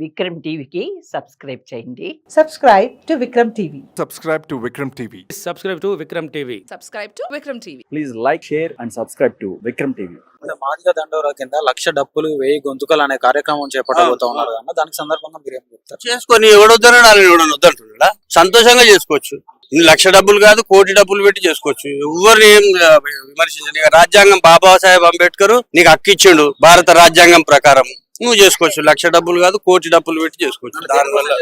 విక్రమ్ టీవీకి సబ్స్క్రైబ్ చేయండి. Subscribe to Vikram TV. subscribe to Vikram TV. subscribe to Vikram TV. subscribe to Vikram TV. Please like share and subscribe to Vikram TV Madiga Dandora కింద లక్ష డప్పులు వెయ్యి గొంతుకలు అనే కార్యక్రమం చేపట్టబోతా ఉన్నారు అన్న. దానికి సందర్భంగా మీరు ఏం చెప్తారు? చేసుకొని ఎవడొద్దన్నాడు వద్దంటున్నాడా సంతోషంగా చేసుకోవచ్చు. లక్ష డబ్బులు కాదు కోటి డబ్బులు పెట్టి చేసుకోవచ్చు. ఎవరు ఏం విమర్శించండి? రాజ్యాంగం బాబాసాహెబ్ అంబేద్కర్ నీకు హక్కు ఇచ్చిండు భారత రాజ్యాంగం ప్రకారం నువ్వు చేసుకోవచ్చు. లక్ష డబ్బులు కాదు కోటి డబ్బులు పెట్టి చేసుకోవచ్చు. దానివల్ల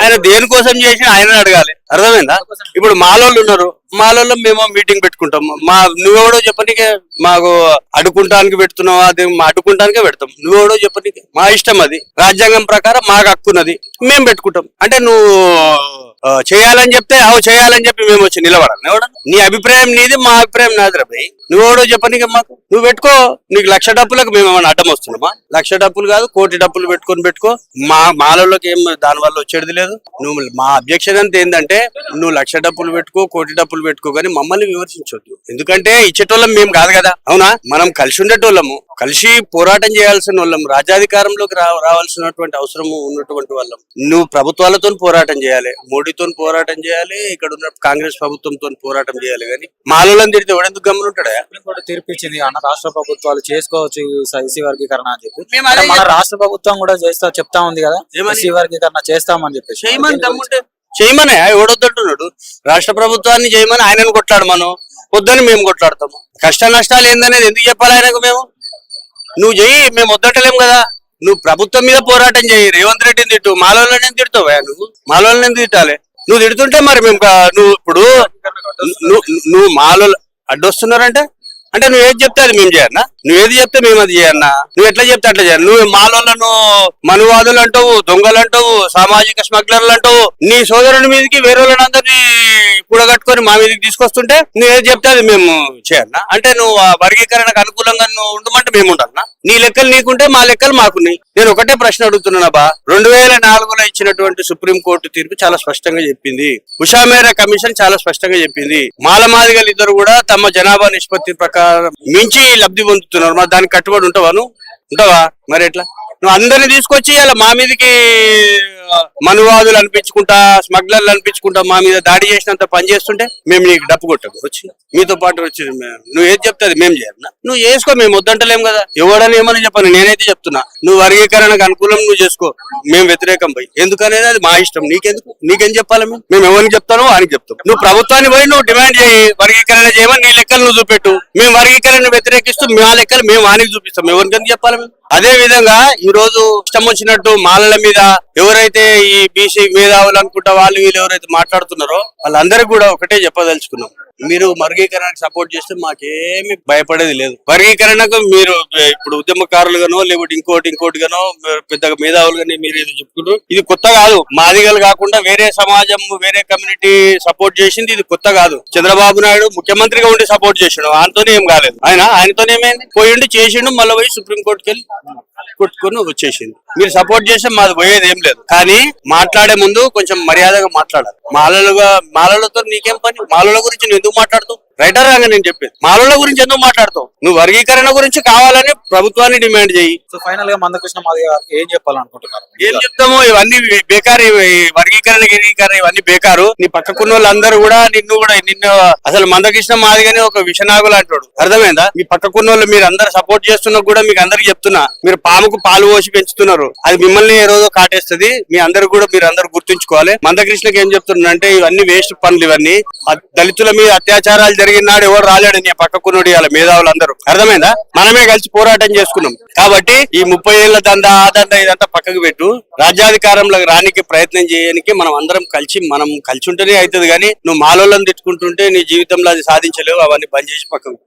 ఆయన దేనికోసం చేసి ఆయన అడగాలి. అర్థమైందా? ఇప్పుడు మాలోళ్ళు ఉన్నారు. మాలోళ్ళు మేము మీటింగ్ పెట్టుకుంటాం. మా నువ్వెవడో చెప్పనీకే మాకు అడుకుంటానికి పెడుతున్నావా అది మా అడ్డుకుంటానికే పెడతాం. నువ్వెవడో చెప్పనీకే. మా ఇష్టం అది. రాజ్యాంగం ప్రకారం మాకు హక్కున్నది. మేము పెట్టుకుంటాం. అంటే నువ్వు చేయాలని చెప్తే అవు చేయాలని చెప్పి మేము వచ్చి నిలబడాలి. ఎవడ నీ అభిప్రాయం నీది మా అభిప్రాయం నాదిరా భయ్. నువ్వెవడో చెప్పని మాకు నువ్వు పెట్టుకో. నీకు లక్ష డబ్బులకు మేము ఏమైనా అడ్డం వస్తున్నామా? లక్ష డబ్బులు కాదు కోటి డబ్బులు పెట్టుకొని పెట్టుకో. మా మాలలోకి ఏం దాని వల్ల వచ్చేది లేదు. నువ్వు మా అబ్జెక్షన్ అంతా ఏంటంటే నువ్వు లక్ష డబ్బులు పెట్టుకో కోటి డబ్బులు పెట్టుకో కానీ మమ్మల్ని విమర్శించొద్దు. ఎందుకంటే ఇచ్చేటోళ్ళం మేము కాదు కదా. అవునా? మనం కలిసి ఉండేటోళ్ళము. కలిసి పోరాటం చేయాల్సిన వాళ్ళం రాజ్యాధికారంలోకి రావాల్సినటువంటి అవసరం ఉన్నటువంటి వాళ్ళం. నువ్వు ప్రభుత్వాలతో పోరాటం చేయాలి మోడీతో పోరాటం చేయాలి ఇక్కడ ఉన్న కాంగ్రెస్ ప్రభుత్వంతో పోరాటం చేయాలి కానీ మాలోళ్ళని తిడితే ఎవడెందుకు గమనుంటాడా సుప్రీంకోర్టు తీర్పు ఇచ్చింది అన్న రాష్ట్ర ప్రభుత్వాలు చేసుకోవచ్చు ఎస్సీ వర్గీకరణ అని చెప్పి. మన రాష్ట్ర ప్రభుత్వం కూడా చేస్తా చెప్తా ఉంది కదా? ఎస్సీ వర్గీకరణ చేస్తామని చేయమని తమ్ముంటే చేయమనే? ఎవడొద్దంటున్నాడు? రాష్ట్ర ప్రభుత్వాన్ని చేయమని ఆయనను కొట్లాడు మనం వద్దని మేము కొట్లాడతాము. కష్ట నష్టాలు ఏందనేది ఎందుకు చెప్పాలి ఆయనకు మేము? నువ్వు చెయ్యి మేము వద్దటలేం కదా. నువ్వు ప్రభుత్వం మీద పోరాటం చేయి రేవంత్ రెడ్డిని తిట్టు. మాలోళ్ళని తిడతావా నువ్వు? మాలోళ్ళని తిట్టాలి? నువ్వు తిడుతుంటే మరి మేము నువ్వు ఇప్పుడు నువ్వు నువ్వు మాలో అడ్డొస్తున్నారంటే? అంటే నువ్వు ఏది చెప్తే అది మేము చేయన్నా? నువ్వు ఏది చెప్తే మేము అది చేయన్నా? నువ్వు ఎట్లా చెప్తే అట్లా చేయాలి నువ్వు మాలోళ్ళను మనువాదులు అంటావు దొంగలు అంటావు సామాజిక స్మగ్లర్లు అంటావు. నీ సోదరుని మీదకి వేరే వాళ్ళందరినీ కూడగట్టుకొని మా మీదకి తీసుకొస్తుంటే నువ్వు ఏది చెప్తే అది మేము చేయాలన్నా అంటే నువ్వు ఆ వర్గీకరణకు అనుకూలంగా నువ్వు ఉండమంటే మేము ఉండాలన్నా నీ లెక్కలు నీకుంటే మా లెక్కలు మాకున్నాయి. నేను ఒకటే ప్రశ్న అడుగుతున్నాను బా రెండు వేల నాలుగులో ఇచ్చినటువంటి సుప్రీం కోర్టు తీర్పు చాలా స్పష్టంగా చెప్పింది. ఉషామేరా కమిషన్ చాలా స్పష్టంగా చెప్పింది. మాలమాదిగలు ఇద్దరు కూడా తమ జనాభా నిష్పత్తి ప్రకారం మించి లబ్ధి పొందుతున్నారు. మరి దానికి కట్టుబడి ఉంటావా నువ్వు? ఉంటావా? మరి ఎట్లా? నువ్వు అందరిని తీసుకొచ్చి ఇలా మా మీదకి మనువాదులు అనిపించుకుంటా స్మగ్లర్లు అనిపించుకుంటా మా మీద దాడి చేసినంత పని చేస్తుంటే మేము నీకు డప్పు కొట్టాము వచ్చి మీతో పాటు వచ్చి నువ్వు ఏది చెప్తే అది మేము చేయాలి నువ్వు చేసుకో మేము వద్దంటలేం కదా. ఎవడని ఏమని చెప్పను నేనైతే చెప్తున్నా. నువ్వు వర్గీకరణకు అనుకూలం నువ్వు చేసుకో మేము వ్యతిరేకం పోయి. ఎందుకనేది అది మా ఇష్టం. నీకెందుకు? నీకేం చెప్పాలి మేము? మేము ఎవరికి చెప్తానో వానికి చెప్తాం. నువ్వు ప్రభుత్వాన్ని పోయి నువ్వు డిమాండ్ చేయి వర్గీకరణ చేయమని నీ లెక్కలు నువ్వు చూపెట్టు. మేము వర్గీకరణ వ్యతిరేకిస్తూ మా లెక్కలు మేము వానికి చూపిస్తాం. ఎవరికి ఎందుకు చెప్పాలి అదే విధంగా ఈ రోజు ఇష్టం వచ్చినట్టు మాలల మీద ఎవరైతే ఈ బీసీ మేధావులు అనుకుంటా వాళ్ళు వీళ్ళు ఎవరైతే మాట్లాడుతున్నారో వాళ్ళందరికీ కూడా ఒకటే చెప్పదలుచుకున్నాం. మీరు వర్గీకరణకు సపోర్ట్ చేస్తే మాకేమి భయపడేది లేదు. వర్గీకరణకు మీరు ఇప్పుడు ఉద్యమకారులుగానో లేకపోతే ఇంకోటి ఇంకోటి గానో పెద్దగా మేధావులు కానీ మీరు ఏదో చెప్పుకుంటారు ఇది కొత్త కాదు. మాదిగలు కాకుండా వేరే సమాజం వేరే కమ్యూనిటీ సపోర్ట్ చేసింది ఇది కొత్త కాదు. చంద్రబాబు నాయుడు ముఖ్యమంత్రిగా ఉండి సపోర్ట్ చేసిండు. ఆయనతోనే ఏం కాలేదు. ఆయన ఆయనతోనే ఏమైంది? పోయిండి చేసిండు మళ్ళీ పోయి సుప్రీంకోర్టుకి వెళ్ళి కొట్టుకుని వచ్చేసింది. మీరు సపోర్ట్ చేస్తే మాది పోయేది ఏం లేదు. కానీ మాట్లాడే ముందు కొంచెం మర్యాదగా మాట్లాడాలి. మాలలుగా మాలలతో నీకేం పని? మాలల గురించి నువ్వు ఎందుకు మాట్లాడుతూ రైటర్ రాగా నేను చెప్పేది. మాలల గురించి ఎందుకు మాట్లాడుతావు? నువ్వు వర్గీకరణ గురించి కావాలని ప్రభుత్వాన్ని డిమాండ్ చేయి. సో ఫైనల్గా మందకృష్ణ మాదిగ గారికి ఏం చెప్పాలనుకుంటున్నారు? ఏం చెప్తాము ఇవన్నీ బేకారు వర్గీకరణ గిరీకరణ ఇవన్నీ బేకారు. నీ పక్కకున్న వాళ్ళందరూ కూడా నిన్ను కూడా నిన్ను అసలు మందకృష్ణ మాదిగానే ఒక విషనాగులు అంటాడు. అర్థమైందా? మీ పక్కకున్న వాళ్ళు మీరు అందరు సపోర్ట్ చేస్తున్నా కూడా మీకు అందరికి చెప్తున్నా. మీరు పాముకు పాలు పోసి పెంచుతున్నారు. అది మిమ్మల్ని ఏ రోజో కాటేస్తుంది. మీ అందరు కూడా మీరు అందరు గుర్తుంచుకోవాలి. మందకృష్ణకి ఏం చెప్తున్నా అంటే ఇవన్నీ వేస్ట్ పనులు ఇవన్నీ. దళితుల మీద అత్యాచారాలు జరిగిన నాడు ఎవరు రాలేడు నీ పక్కకున్నోడు వాళ్ళ మేధావులందరూ. అర్థమైందా? మనమే కలిసి పోరాటం చేసుకున్నాం. కాబట్టి ఈ ముప్పై ఏళ్ళ దందా ఆ దందా ఇదంతా పక్కకు పెట్టు. రాజ్యాధికారంలోకి రానికి ప్రయత్నం చేయడానికి మనం అందరం కలిసి మనం కలిసి ఉంటేనే అవుతుంది కానీ నువ్వు మాలోళ్ళని తిట్టుకుంటుంటే నీ జీవితంలో అది సాధించలేవు అవన్నీ బంద్ చేసి పక్కకు